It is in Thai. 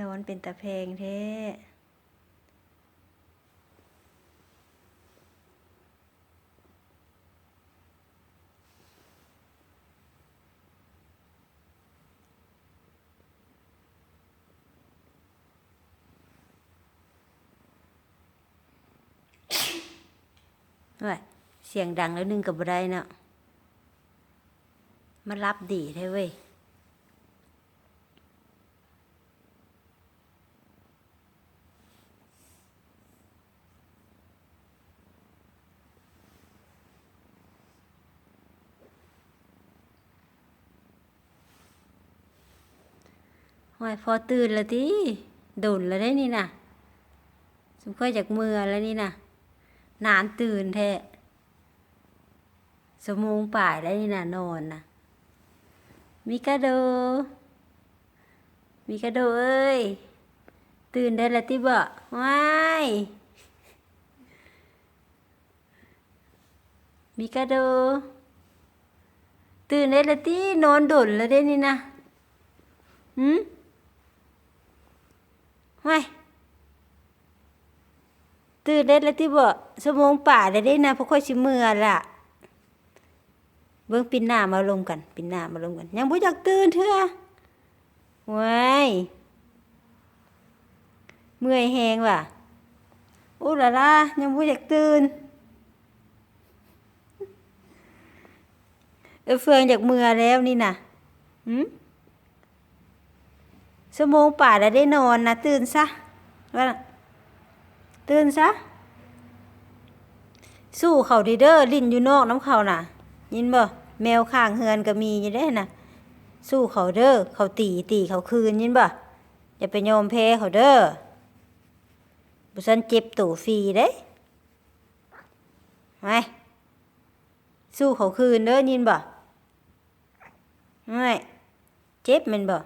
นอนเป็นตะแพงแท้ว้ยเสียงดังแล้วนึงกับได้เนาะมารับดีแท้เว้ย ห้อยพอตื่นแล้วติโดนแล้วได้นี่นะสมค่อยจากเมื่อแล้วนี่นะนานตื่นแท้สมงป่ายแล้วนี่นะนอนนะมิกาโด มิกาโดเอ้ย ตื่นได้แล้วติบ่ว้ายมิกาโด ตื่นได้แล้วตินอนดนแล้วได้นี่นะ หืม ว้ายตื่นได้แล้วติบ่สมงป่าได้ได้นะเพราะค่อยสิเมื่อละเบิ่งปินหน้ามาลงกันปินหน้ามาลงกัน ยังบ่อยากตื่นเถอะว้ายเมื่อยแฮงว่ะโอ้ล่ะล่ะยังบ่อยากตื่นเออเฟืองจากเมื่อแล้วนี่นะหืม สมงป่าได้ได้นอนนะตื่นซะว่าตื่นซะ สู้เขาดีเด้อลิ้นอยู่นอกน้ำเขาน่ะ ยินบ่แมวข้างเฮือนก็มีอยู่ได้น่ะ สู้เขาเด้อเขาตีตีเขาคืนยินบ่อย่าไปยอมแพ้เขาเด้อบุซันเจ็บตู่ฟรีเด้ไปสู้เขาคืนเด้อยินบ่ไม่เจ็บมันบ่